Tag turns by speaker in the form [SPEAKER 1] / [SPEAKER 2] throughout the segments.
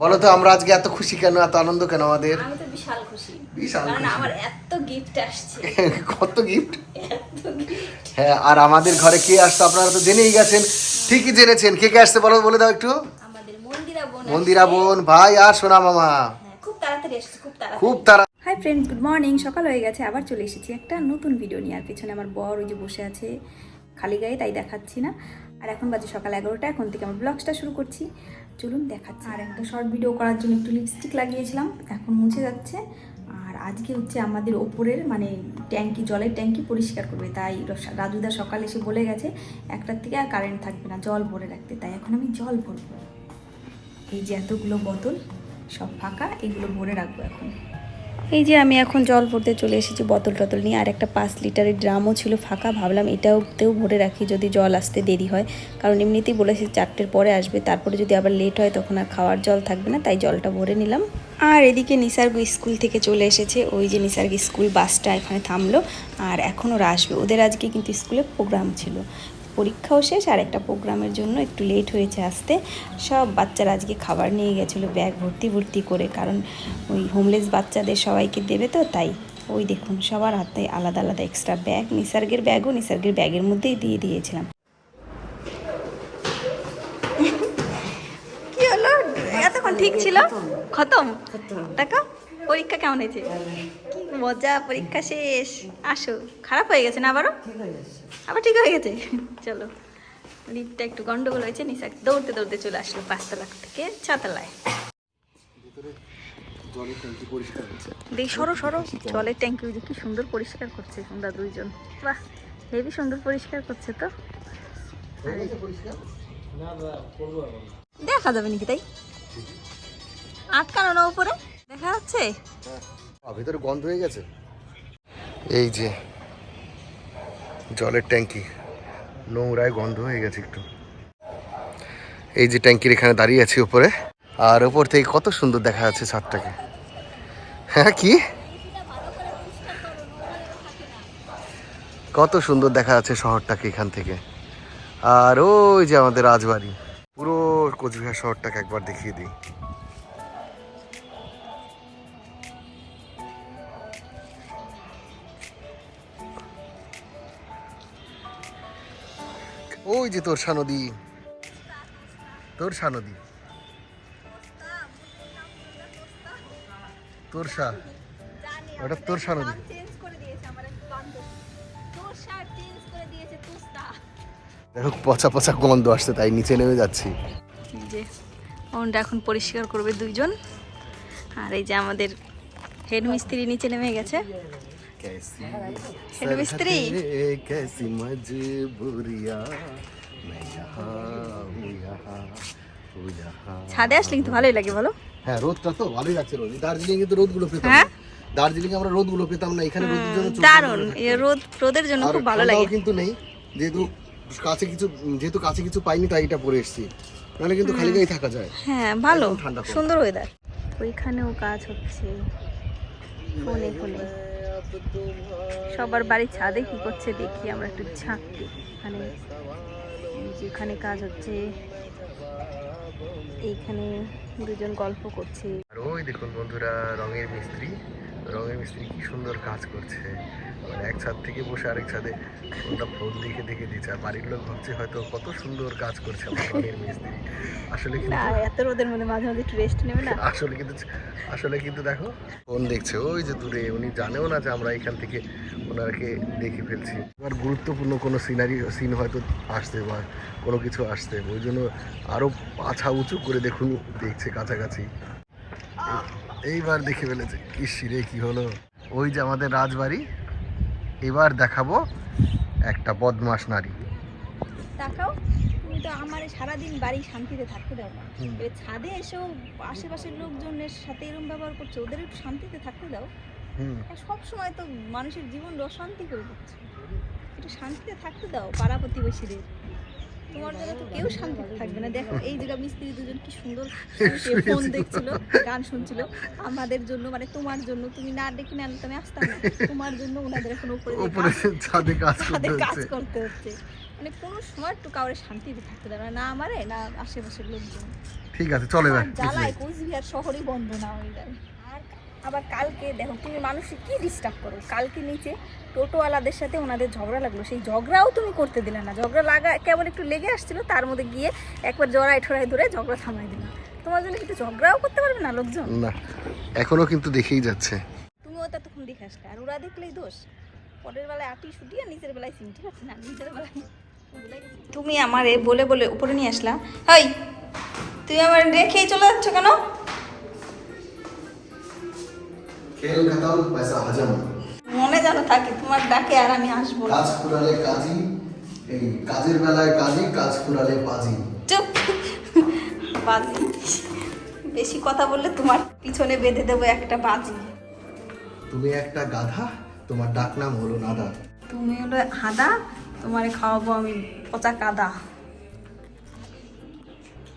[SPEAKER 1] বলো তো আমরা আজকে এত খুশি কেন এত আনন্দ কেন আমাদের?
[SPEAKER 2] আমি তো বিশাল খুশি।
[SPEAKER 1] বিশাল
[SPEAKER 2] কারণ
[SPEAKER 1] খুশি।
[SPEAKER 2] আমার এত গিফট আসছে।
[SPEAKER 1] কত গিফট হ্যাঁ আর আমাদের ঘরে কে আসতো আপনারা তো জেনেই গেছেন ঠিকই জেনেছেন। কে কে আসছে বলো বলে দাও একটু।
[SPEAKER 2] আমাদের মন্দিরা বোন
[SPEAKER 1] মন্দিরা বোন ভাই আর সোনা মামা।
[SPEAKER 2] হ্যাঁ, খুব তাড়াতাড়ি এসছে খুব তাড়াতাড়ি।
[SPEAKER 1] খুব তারা
[SPEAKER 3] হাই ফ্রেন্ডস গুড মর্নিং সকাল হয়ে গেছে আবার চলে এসেছি একটা নতুন ভিডিও নিয়ে। আর পেছনে আমার বর ওই যে বসে আছে খালি গায়ে তাই দেখাচ্ছি না। আর এখন বাজে সকাল এগারোটা এখন থেকে আমার ব্লগসটা শুরু করছি। চলুন দেখাচ্ছি। আর একটা শর্ট ভিডিও করার জন্য একটু লিপস্টিক লাগিয়েছিলাম, এখন মুছে যাচ্ছে। আর আজকে হচ্ছে আমাদের ওপরের মানে ট্যাঙ্কি, জলের ট্যাঙ্কি পরিষ্কার করবে। তাই রাজুদা সকালে এসে বলে গেছে, একটার থেকে আর কারেন্ট থাকবে না, জল ভরে রাখতে। তাই এখন আমি জল ভরবো। এই যে এতগুলো বোতল, সব ফাঁকা, এগুলো ভরে রাখব এখন। এই যে আমি এখন জল ভরতে চলে এসেছি বোতল টতল নিয়ে, আর একটা পাঁচ লিটারের ড্রামও ছিল ফাঁকা। ভাবলাম এটাওতেও ভরে রাখি যদি জল আসতে দেরি হয়। কারণ এমনিতেই বলেছি চারটের পরে আসবে, তারপরে যদি আবার লেট হয় তখন আর খাওয়ার জল থাকবে না, তাই জলটা ভরে নিলাম। আর এদিকে নিসার্গ স্কুল থেকে চলে এসেছে, ওই যে নিসার্গ স্কুল বাসটা এখানে থামলো, আর এখন ওরা আসবে। ওদের আজকে কিন্তু স্কুলে প্রোগ্রাম ছিল। পরীক্ষাও শেষ আর একটা প্রোগ্রামের জন্য একটু লেট হয়েছে আসতে। সব বাচ্চারা আজকে খাবার নিয়ে গেছিল ব্যাগ ভর্তি ভর্তি করে কারণ ওই হোমলেস বাচ্চাদের সবাইকে দেবে তো তাই। ওই দেখুন সবার হাতে আলাদা আলাদা এক্সট্রা ব্যাগ নিসার্গের ব্যাগও নিসার্গের ব্যাগের মধ্যেই দিয়ে দিয়েছিলাম। কি হলো? এতক্ষণ ঠিক ছিল? খতম? দেখো পরীক্ষা কেমন হয়েছে? মজা, পরীক্ষা শেষ। আসো, খারাপ হয়ে গেছে না আবারও? আবার ঠিক হয়ে গেছে? চলো, লিফটটা একটু গন্ডগোল হয়েছে নিশা দৌড়তে দৌড়তে চলে আসলো পাঁচতলা থেকে ছতলায়। দেখ সরো সরো। জলের ট্যাঙ্কি ওই সুন্দর পরিষ্কার করছে বাহ সুন্দর পরিষ্কার করছে তো। দেখা যাবে নাকি তাই? আটকানো না উপরে? দেখা যাচ্ছে
[SPEAKER 1] আ, ভেতরে গন্ধ হয়ে গেছে? এই যে জলের ট্যাঙ্কি। নোংরায় গন্ধ হয়ে গেছে একটু। এই যে ট্যাঙ্কির এখানে দাঁড়িয়ে আছি উপরে। আর উপর থেকে কত সুন্দর দেখা যাচ্ছে ছাদটাকে। হ্যাঁ কি? কত সুন্দর দেখা যাচ্ছে শহরটাকে এখান থেকে। আর ওই যে আমাদের রাজবাড়ি। পুরো কোচবিহার শহরটাকে একবার দেখিয়ে দিই। ওই যে তোরসা নদী তোরসা নদী তোরসা ওটা তোরসা নদী
[SPEAKER 2] চেঞ্জ করে দিয়েছে আমার এক বান্ধবী তোর করে
[SPEAKER 1] দেখো পচা পচা গন্ধ আসছে তাই নিচে নেমে যাচ্ছি।
[SPEAKER 3] যে ওনটা এখন পরিষ্কার করবে দুইজন। আর এই যে আমাদের হেড মিস্ত্রি নিচে নেমে গেছে। হেড মিস্ত্রি
[SPEAKER 1] कैसी मजबूरियां मैं यहाँ हूँ यहाँ हूँ यहाँ
[SPEAKER 3] ছাদে আসলে কিন্তু ভালোই লাগে বলো
[SPEAKER 1] হ্যাঁ রোদটা তো ভালোই লাগছে রোদ দার্জিলিং এ তো রোদগুলো পেতাম
[SPEAKER 3] হ্যাঁ?
[SPEAKER 1] দার্জিলিং আমরা রোদগুলো পেতাম না এখানে রোদের জন্য চোখ
[SPEAKER 3] দারুণ
[SPEAKER 1] বন্ধ করে
[SPEAKER 3] এই রোদ রোদের জন্য
[SPEAKER 1] আর
[SPEAKER 3] খুব ভালো
[SPEAKER 1] ঠান্ডাও
[SPEAKER 3] লাগে
[SPEAKER 1] কিন্তু নেই যেহেতু কাছে কিছু যেহেতু কাছে কিছু পাইনি তাই এটা পরে এসেছি নাহলে কিন্তু খালি গায়ে থাকা যায়
[SPEAKER 3] হ্যাঁ ভালো
[SPEAKER 1] একদম ঠান্ডা কম।
[SPEAKER 3] সুন্দর ওয়েদার ওইখানেও কাজ হচ্ছে ফোনে ফোনে সবার বাড়ির ছাদে কি করছে দেখি আমরা একটু ঝাঁকতে মানে যেখানে এখানে কাজ হচ্ছে এইখানে দুজন গল্প করছে।
[SPEAKER 1] আর ওই দেখুন বন্ধুরা রঙের মিস্ত্রি। রঙের মিস্ত্রি কি সুন্দর কাজ করছে। মানে এক ছাদ থেকে বসে আরেক ছাদে ওটা ফোন দেখে দেখে দিচ্ছে। আর বাড়ির লোক ভাবছে হয়তো কত সুন্দর কাজ করছে আমার রঙের মিস্ত্রি। আসলে কিন্তু
[SPEAKER 3] এত রোদের মধ্যে মাঝে মাঝে একটু রেস্ট নেবে না?
[SPEAKER 1] আসলে কিন্তু আসলে কিন্তু দেখো ফোন দেখছে। ওই যে দূরে উনি জানেও না যে আমরা এখান থেকে ওনাকে দেখে ফেলছি। এবার গুরুত্বপূর্ণ কোনো সিনারি সিন হয়তো আসতে বা কোনো কিছু আসতে। ওই জন্য আরও পাছা উঁচু করে দেখুন দেখছে কাছাকাছি। এইবার দেখে ফেলেছে কি শিরে কি হলো। ওই যে আমাদের রাজবাড়ি এবার দেখাবো একটা বদমাস নারী।
[SPEAKER 3] তাকাও তুমি তো আমার সারাদিন বাড়ি শান্তিতে থাকতে দাও না। এবার ছাদে এসেও আশেপাশের লোকজনের সাথে এরকম ব্যবহার করছে ওদের একটু শান্তিতে থাকতে দাও। সব সময় তো মানুষের জীবন অশান্তি করে দিচ্ছে একটু শান্তিতে থাকতে দাও পাড়া প্রতিবেশীদের। তোমার জন্য তো কেউ শান্তিতে থাকবে না। দেখো এই জায়গা মিস্ত্রি দুজন কি সুন্দর ফোন দেখছিল গান শুনছিল। আমাদের জন্য মানে তোমার জন্য তুমি না ডেকে না আমি আসতাম না। তোমার জন্য ওনাদের এখন উপরে
[SPEAKER 1] ছাদে কাজ করতে হচ্ছে।
[SPEAKER 3] মানে কোনো সময় একটু কাউরে শান্তিতে থাকতে দেবে না না আমারে না আশেপাশের লোকজন।
[SPEAKER 1] ঠিক আছে চলো এবার
[SPEAKER 2] জ্বালায় কুচবিহার শহরই বন্ধ না হয়ে যায়। আবার কালকে দেখো তুমি মানুষকে কি ডিস্টার্ব করো? কালকে নিচে টোটোওয়ালাদের সাথে ওনাদের ঝগড়া লাগল। সেই ঝগড়াও তুমি করতে দিলে না। ঝগড়া লাগা কেবল একটু লেগে আসছিল তার মধ্যে গিয়ে একবার জড়াই ঠড়াই ধরে ঝগড়া থামাই দিলাম। তোমার জন্য কিন্তু ঝগড়াও করতে পারবে না লোকজন?
[SPEAKER 1] না এখনও কিন্তু দেখেই যাচ্ছে।
[SPEAKER 2] তুমি ওটা তখন দেখে আসলে আর ওরা দেখলেই দোষ। পরের বেলায় আটি শুটি আর নিচের বেলায় সিম ঠিক আছে না? নিচের বেলায়।
[SPEAKER 3] তুমি আমারে বলে বলে উপরে নিয়ে আসলা। হাই তুমি আমার রেখেই চলে যাচ্ছ কেন?
[SPEAKER 1] খেল খাতাম পয়সা হাজাম।
[SPEAKER 3] মনে যেন থাকে তোমার ডাকে আর আমি আসব
[SPEAKER 1] কাজ এই কাজের বেলায় কাজী বাজি।
[SPEAKER 3] চুপ। বাজি। বেশি কথা বললে তোমার পিছনে বেঁধে দেবো একটা বাজি।
[SPEAKER 1] তুমি একটা গাধা তোমার ডাক নাম হলো নাদা।
[SPEAKER 3] তুমি হলো হাদা তোমারে খাওয়াবো আমি পচা কাদা।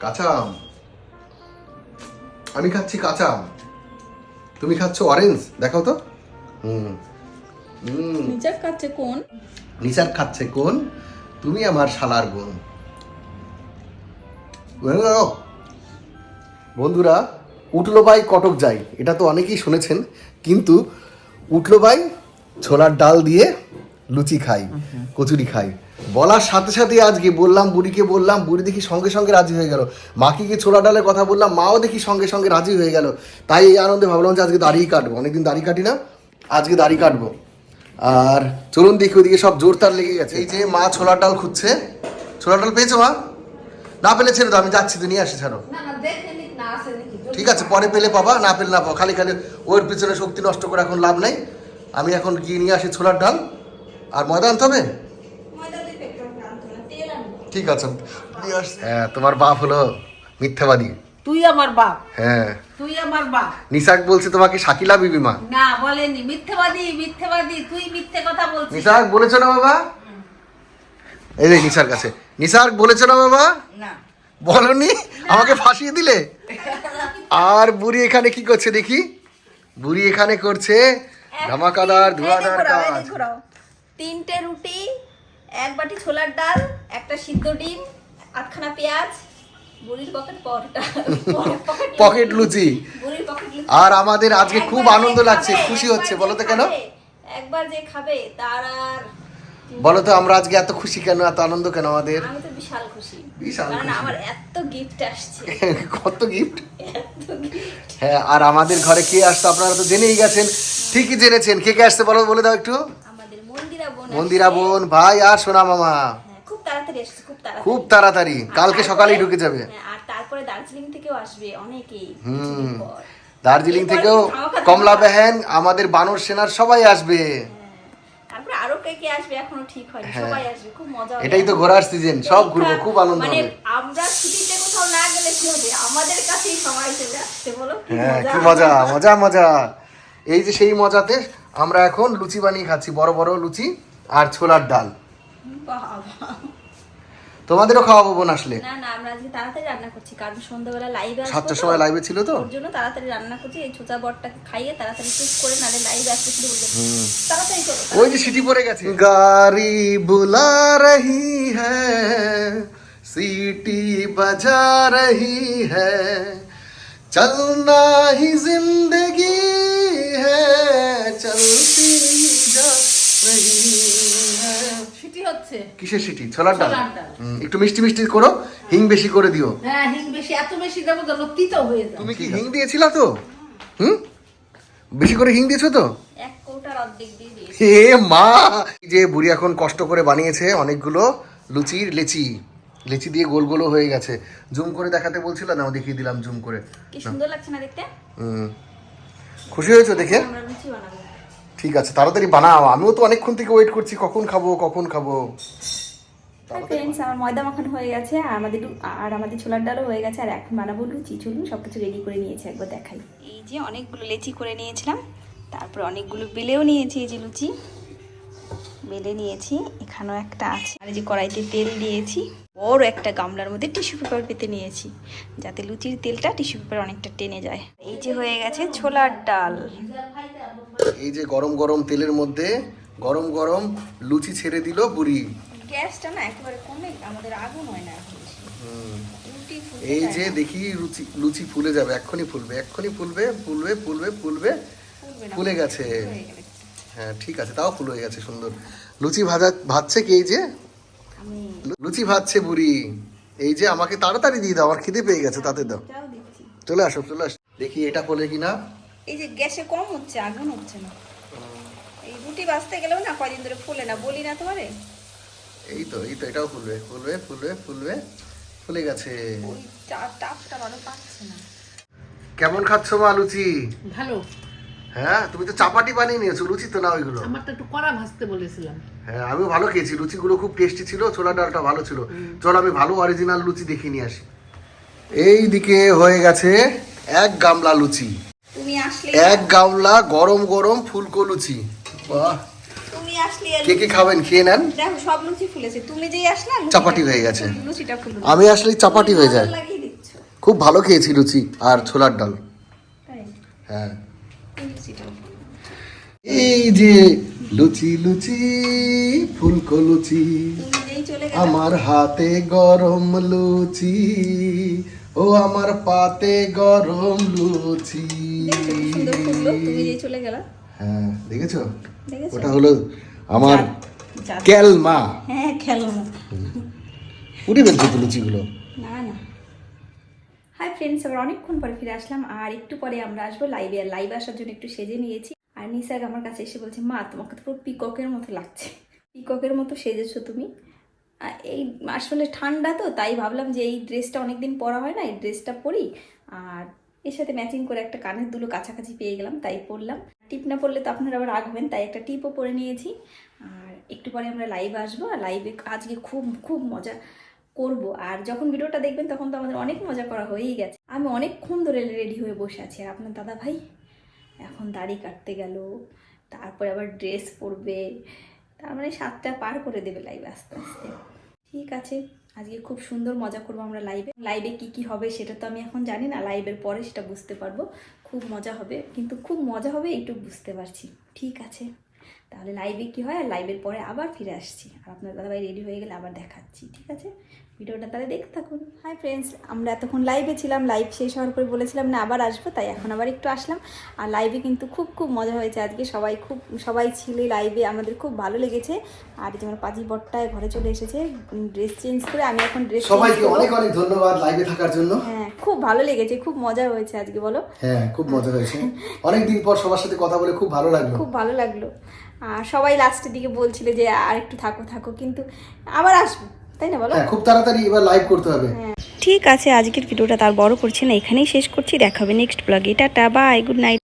[SPEAKER 1] কাঁচা আম। আমি খাচ্ছি কাঁচা আম। তুমি খাচ্ছ অরেঞ্জ দেখাও তো। হুম। হুম।
[SPEAKER 3] নিচার কাছে কোন?
[SPEAKER 1] নিচার খাচ্ছে কোন? তুমি আমার শালার বোন। বুঝলে বন্ধুরা উঠল ভাই কটক যাই। এটা তো অনেকেই শুনেছেন। কিন্তু উঠল ভাই ছোলার ডাল দিয়ে লুচি খাই কচুরি খাই। বলার সাথে সাথে আজকে বললাম বুড়িকে বললাম বুড়ি দেখি সঙ্গে সঙ্গে রাজি হয়ে গেল। মাকে গিয়ে ছোলা ডালের কথা বললাম মাও দেখি সঙ্গে সঙ্গে রাজি হয়ে গেল। তাই এই আনন্দে ভাবলাম যে আজকে দাড়িই কাটবো। অনেকদিন দাড়ি কাটি না আজকে দাড়ি কাটবো। আর চলুন দেখি ওদিকে সব জোরতার লেগে গেছে। এই যে মা ছোলার ডাল খুঁজছে। ছোলার ডাল পেয়েছ মা? না পেলে ছেড়ে দাও আমি যাচ্ছি তো নিয়ে আসি ছাড়ো। ঠিক আছে পরে পেলে পাবা না পেলে না পাবো। খালি খালি ওর পিছনে শক্তি নষ্ট করে এখন লাভ নাই। আমি এখন গিয়ে নিয়ে আসি ছোলার ডাল। আর ময়দা আনতে হবে? ঠিক আছে হ্যাঁ তোমার বাপ হলো মিথ্যাবাদী।
[SPEAKER 4] তুই আমার বাপ?
[SPEAKER 1] হ্যাঁ।
[SPEAKER 4] তুই আমার বাপ?
[SPEAKER 1] নিশাক বলছে তোমাকে শাকিলা বিবি মা।
[SPEAKER 4] না বলেনি। মিথ্যেবাদী মিথ্যেবাদী তুই মিথ্যে কথা বলছিস।
[SPEAKER 1] নিশাক বলেছ না বাবা? এই দেখ নিশার কাছে। নিশাক বলেছ না বাবা?
[SPEAKER 4] না।
[SPEAKER 1] বলনি? আমাকে ফাঁসিয়ে দিলে? আর বুড়ি এখানে কি করছে দেখি? বুড়ি এখানে করছে ধামাকাদার ধোয়াদার কাজ।
[SPEAKER 2] তিনটে রুটি এক বাটি ছোলার ডাল একটা সিদ্ধ ডিম আটখানা পেঁয়াজ পকেট
[SPEAKER 1] লুচি। আর আমাদের আজকে খুব আনন্দ লাগছে খুশি হচ্ছে বলো তো কেন?
[SPEAKER 2] একবার যে খাবে তার আর
[SPEAKER 1] বলো তো আমরা আজকে এত খুশি কেন এত আনন্দ কেন আমাদের?
[SPEAKER 2] আমি তো বিশাল খুশি।
[SPEAKER 1] বিশাল
[SPEAKER 2] কারণ আমার এত গিফট আসছে।
[SPEAKER 1] কত গিফট হ্যাঁ আর আমাদের ঘরে কে আসতো আপনারা তো জেনেই গেছেন ঠিকই জেনেছেন। কে কে আসছে বলো বলে দাও একটু।
[SPEAKER 2] মন্দিরা বোন
[SPEAKER 1] ভাই আর সোনা মামা।
[SPEAKER 2] হ্যাঁ, খুব তাড়াতাড়ি আসছে খুব তাড়াতাড়ি।
[SPEAKER 1] খুব তাড়াতাড়ি। কালকে সকালেই ঢুকে যাবে।
[SPEAKER 2] হ্যাঁ, আর তারপরে দার্জিলিং থেকেও আসবে অনেকেই
[SPEAKER 1] হুম। দার্জিলিং থেকেও কমলা বেহেন আমাদের বানর সেনার সবাই আসবে।
[SPEAKER 2] হ্যাঁ, তারপরে আরও কে কে আসবে এখনও ঠিক হয়নি
[SPEAKER 1] হ্যাঁ।
[SPEAKER 2] সবাই আসবে খুব মজা হবে।
[SPEAKER 1] এটাই তো ঘোরার সিজন সব ঘুরবো খুব আনন্দ
[SPEAKER 2] মানে
[SPEAKER 1] হবে।
[SPEAKER 2] আমরা ছুটিতে কোথাও না গেলে কি হবে? আমাদের কাছেই সময় চলে আসছে বলো কি
[SPEAKER 1] হ্যাঁ
[SPEAKER 2] মজা।
[SPEAKER 1] কি মজা মজা মজা। এই যে সেই মজাতে আমরা এখন লুচি বানিয়ে খাচ্ছি বড় বড় লুচি। আর ছোলার ডাল। তোমাদেরও খাওয়াবো বোন আসলে
[SPEAKER 2] তাড়াতাড়ি রান্না করছি
[SPEAKER 1] সাতটার সময় লাইভে ছিল তো?
[SPEAKER 2] জন্য তাড়াতাড়ি রান্না করছি এই খাইয়ে তাড়াতাড়ি
[SPEAKER 1] ওই যে সিটি পরে গেছে। গাড়ি বুলা রহি সিটি বাজা রহি চলনা হি জিন্দগি চলতি
[SPEAKER 4] যা হচ্ছে?
[SPEAKER 1] কিসের সিটি? ছোলার ডাল? হুম, একটু মিষ্টি মিষ্টি করো হিং বেশি করে দিও।
[SPEAKER 4] হ্যাঁ হিং বেশি এত বেশি দেবো তিতো হয়ে যাবে।
[SPEAKER 1] তুমি কি হিং দিয়েছিলা তো? হুম? বেশি করে হিং দিয়েছ তো?
[SPEAKER 2] এক কৌটার অর্ধেক দিয়ে দিয়েছি।
[SPEAKER 1] হে মা! এই যে বুড়ি এখন কষ্ট করে বানিয়েছে অনেকগুলো লুচির লেচি। লেচি দিয়ে গোল গোলও হয়ে গেছে। জুম করে দেখাতে বলছিল না দেখিয়ে দিলাম জুম করে।
[SPEAKER 2] কি সুন্দর লাগছে না দেখতে?
[SPEAKER 1] হুম। খুশি হয়েছো দেখে?
[SPEAKER 2] আমরা লুচি বানাবো।
[SPEAKER 1] ঠিক আছে তাড়াতাড়ি বানাও। আমিও তো অনেকক্ষণ থেকে ওয়েট করছি কখন খাব কখন খাব।
[SPEAKER 3] ফ্রেন্ডস আমার ময়দা মাখানো হয়ে গেছে আর আমাদের লু- আর আমাদের ছোলার ডালও হয়ে গেছে আর এখন বানাবো লুচি। চলুন সব কিছু রেডি করে নিয়েছি একবার দেখাই। এই যে অনেকগুলো লেচি করে নিয়েছিলাম তারপর অনেকগুলো বেলেও নিয়েছি এই যে লুচি। বেলে নিয়েছি এখানেও একটা আছে। আর যে কড়াইতে তেল দিয়েছি বড় একটা গামলার মধ্যে টিস্যু পেপার পেতে নিয়েছি যাতে লুচির তেলটা টিস্যু পেপার অনেকটা টেনে যায়। এই যে হয়ে গেছে ছোলার ডাল।
[SPEAKER 1] এই যে গরম গরম তেলের মধ্যে গরম গরম লুচি ছেড়ে দিল বুড়ি।
[SPEAKER 2] গ্যাসটা না একেবারে কমে আমাদের আগুন হয় না
[SPEAKER 1] এই যে দেখি লুচি লুচি ফুলে যাবে এক্ষুনি ফুলবে এক্ষুনি ফুলবে ফুলবে ফুলবে ফুলবে ফুলে গেছে। হ্যাঁ ঠিক আছে তাও ফুল হয়ে গেছে সুন্দর। লুচি ভাজা ভাজছে কি এই যে? লুচি ভাজছে বুড়ি। এই যে আমাকে তাড়াতাড়ি দিয়ে দাও আমার খিদে পেয়ে গেছে তাতে দাও। চলে আসো চলে আসো। দেখি এটা ফলে কিনা।
[SPEAKER 2] এই যে গ্যাসে কম হচ্ছে আগুন হচ্ছে না। এই রুটি বাজতে গেলেও না কয়দিন ধরে ফুলে না বলি না তোমারে?
[SPEAKER 1] এই তো এই তো এটাও ফুলবে ফুলবে ফুলবে ফুলবে ফুলে গেছে।
[SPEAKER 2] ওই চা- টাপটা ভালো পাচ্ছে না।
[SPEAKER 1] কেমন খাচ্ছ মা লুচি?
[SPEAKER 4] ভালো।
[SPEAKER 1] হ্যাঁ তুমি তো চাপাটি বানিয়ে নিয়েছো লুচি তো না ওইগুলো
[SPEAKER 4] আমার তো একটু কড়া ভাজতে বলেছিলাম।
[SPEAKER 1] হ্যাঁ আমি ভালো খেয়েছি লুচিগুলো খুব টেস্টি ছিল ছোলা ডালটা ভালো ছিল। চল আমি ভালো অরিজিনাল লুচি দেখিয়ে নিয়ে আসি। এই দিকে হয়ে গেছে এক গামলা লুচি।
[SPEAKER 2] তুমি আসলে
[SPEAKER 1] এক গামলা গরম গরম ফুলকো লুচি বাহ।
[SPEAKER 2] তুমি আসলে
[SPEAKER 1] কে কে খাবেন? খেয়ে নেন।
[SPEAKER 2] দেখো সব লুচি ফুলেছে। তুমি যেই আসলা
[SPEAKER 1] চাপাটি হয়ে গেছে।
[SPEAKER 2] লুচিটা ফুলে
[SPEAKER 1] আমি আসলে চাপাটি হয়ে যায় খুব ভালো খেয়েছি লুচি আর ছোলার ডাল। হ্যাঁ।
[SPEAKER 2] এই
[SPEAKER 1] যে লুচি লুচি ফুলকো লুচি আমার হাতে গরম লুচি ও আমার পাতে গরম লুচি।
[SPEAKER 2] দেখছ কি সুন্দর ফুললো তুমি যেই চলে গেলা।
[SPEAKER 1] হ্যাঁ দেখেছ?
[SPEAKER 2] দেখেছ?
[SPEAKER 1] ওটা হলো আমার ক্যালমা।
[SPEAKER 2] হ্যাঁ
[SPEAKER 1] ফেলছে তো লুচিগুলো
[SPEAKER 2] না না।
[SPEAKER 3] হাই ফ্রেন্ডস আবার অনেকক্ষণ পরে ফিরে আসলাম আর একটু পরে আমরা আসব লাইভে আর লাইভে আসার জন্য একটু সেজে নিয়েছি। আর নিসাগ আমার কাছে এসে বলছে মা তোমাকে তো পুরো পিককের মতো লাগছে। পিককের মতো সেজেছো তুমি। আর এই আসলে ঠান্ডা তো তাই ভাবলাম যে এই ড্রেসটা অনেকদিন পরা হয় না এই ড্রেসটা পরি। আর এর সাথে ম্যাচিং করে একটা কানের দুলো কাছাকাছি পেয়ে গেলাম, তাই পরলাম। টিপ না পরলে তো আপনারা আবার রাখবেন, তাই একটা টিপও পরে নিয়েছি। আর একটু পরে আমরা লাইভে আসব, আর লাইভে আজকে খুব খুব মজা করব। আর যখন ভিডিওটা দেখবেন, তখন তো আমাদের অনেক মজা করা হয়েই গেছে। আমি অনেকক্ষণ ধরে রেডি হয়ে বসে আছি। আর আপনার দাদা ভাই, এখন দাড়ি কাটতে গেল, তারপরে আবার ড্রেস পরবে, তার মানে সাতটা পার করে দেবে লাইভ আস্তে আস্তে। ঠিক আছে। আজকে খুব সুন্দর মজা করব আমরা লাইভে লাইভে কি কি হবে সেটা তো আমি এখন জানি না লাইভের পরে সেটা বুঝতে পারব। খুব মজা হবে, কিন্তু খুব মজা হবে এইটুকু বুঝতে পারছি। ঠিক আছে। তাহলে লাইভে কি হয়? আর লাইভের পরে আবার ফিরে আসছি। আর আপনার দাদাভাই রেডি হয়ে গেলে আবার দেখাচ্ছি ঠিক আছে? ভিডিওটা তাহলে দেখতে থাকুন। হাই ফ্রেন্ডস আমরা এতক্ষণ লাইভে ছিলাম লাইভ শেষ হওয়ার পরে বলেছিলাম না আবার আসব তাই এখন আবার একটু আসলাম। আর লাইভে কিন্তু খুব খুব মজা হয়েছে আজকে। সবাই খুব সবাই ছিলে লাইভে আমাদের খুব ভালো লেগেছে। আর এই যে আমার পাজি বট্টায় ঘরে চলে এসেছে ড্রেস চেঞ্জ করে আমি এখন ড্রেস
[SPEAKER 1] সবাইকে অনেক অনেক ধন্যবাদ লাইভে থাকার জন্য।
[SPEAKER 3] হ্যাঁ খুব ভালো লেগেছে খুব মজা হয়েছে আজকে বলো?
[SPEAKER 1] হ্যাঁ খুব মজা হয়েছে। অনেকদিন পর সবার সাথে কথা বলে খুব ভালো লাগল।
[SPEAKER 3] খুব ভালো লাগল। সবাই লাস্টের দিকে বলছিল যে আর একটু থাকো থাকো কিন্তু আবার আসব তাই না বলো?
[SPEAKER 1] হ্যাঁ খুব তাড়াতাড়ি এবার লাইভ করতে হবে।
[SPEAKER 3] ঠিক আছে আজকের ভিডিওটা তার বড় করছি না এখানেই শেষ করছি দেখা হবে নেক্সট ব্লগে টাটা বাই গুড নাইট